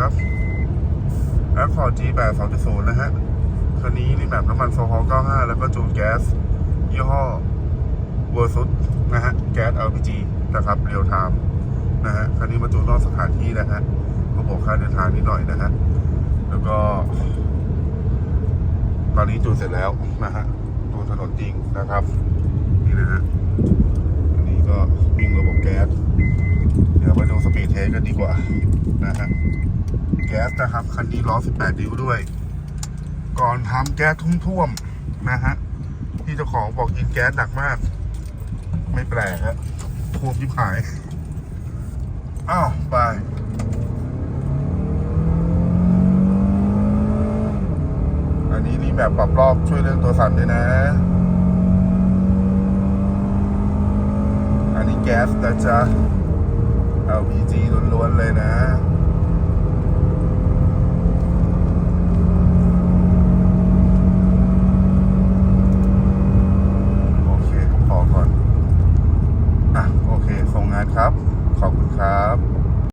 ครับ Accord G8 2.0 นะฮะคันนี้นี่แบบน้ำมันโซฮอล95 แล้วก็จูนแก๊ส ยี่ห้อเวอร์ซุสนะฮะ แก๊ส LPG นะครับ เรียลไทม์นะฮะ คันนี้มาจูนนอกสถานที่นะฮะก็บอกค่าเดินทางนิดหน่อยนะฮะ แล้วก็ ตอนนี้จูนเสร็จแล้วนะฮะจูนถนนจริงนะครับ นี่นะฮะ อันนี้ก็วิ่งระบบแก๊ส เดี๋ยวมาดูสปีดเทสกันดีกว่านะฮะ แก๊สนะครับ คันนี้ล้อ 18 นิ้วด้วย ก่อนทำแก๊สท่วมๆนะฮะที่เจ้าของบอกกินแก๊สหนักมาก ไม่แปลกฮะท่วมยิบหาย อ้าวไปอันนี้รีแบบปรับรอบช่วยเรื่องตัวสั่นด้วยนะ อันนี้แก๊สนะจ๊ะ LPG ล้วนๆเลยนะ โอเค พอก่อน อะ โอเค ส่งงานครับ ขอบคุณครับ